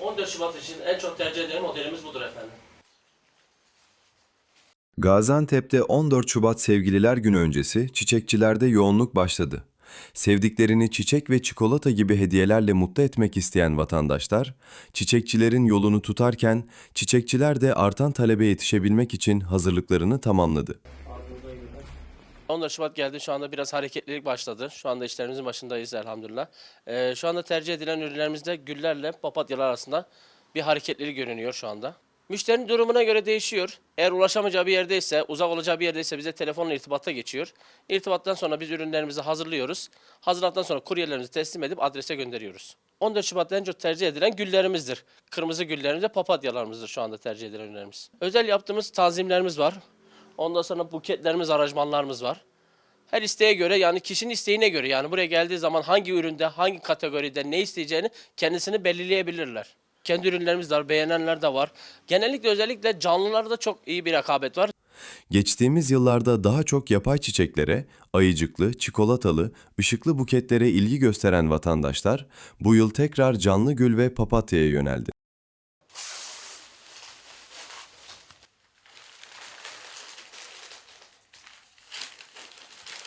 14 Şubat için en çok tercih edilen modelimiz budur efendim. Gaziantep'te 14 Şubat Sevgililer Günü öncesi çiçekçilerde yoğunluk başladı. Sevdiklerini çiçek ve çikolata gibi hediyelerle mutlu etmek isteyen vatandaşlar, çiçekçilerin yolunu tutarken çiçekçiler de artan talebe yetişebilmek için hazırlıklarını tamamladı. 14 Şubat geldi. Şu anda biraz hareketlilik başladı. Şu anda işlerimizin başındayız elhamdülillah. Ee, şu anda tercih edilen ürünlerimizde güllerle papatyalar arasında bir hareketlilik görünüyor şu anda. Müşterinin durumuna göre değişiyor. Eğer ulaşamayacağı bir yerdeyse, uzak olacağı bir yerdeyse bize telefonla irtibata geçiyor. İrtibattan sonra biz ürünlerimizi hazırlıyoruz. Hazırladıktan sonra kuryelerimizi teslim edip adrese gönderiyoruz. 14 Şubat'ta en çok tercih edilen güllerimizdir. Kırmızı güllerimiz ve papatyalarımızdır şu anda tercih edilen ürünlerimiz. Özel yaptığımız tanzimlerimiz var. Ondan sonra buketlerimiz, aranjmanlarımız var. Her isteğe göre yani kişinin isteğine göre yani buraya geldiği zaman hangi üründe, hangi kategoride ne isteyeceğini kendisini belirleyebilirler. Kendi ürünlerimiz var, beğenenler de var. Genellikle özellikle canlılarda çok iyi bir rekabet var. Geçtiğimiz yıllarda daha çok yapay çiçeklere, ayıcıklı, çikolatalı, ışıklı buketlere ilgi gösteren vatandaşlar bu yıl tekrar canlı gül ve papatyaya yöneldi.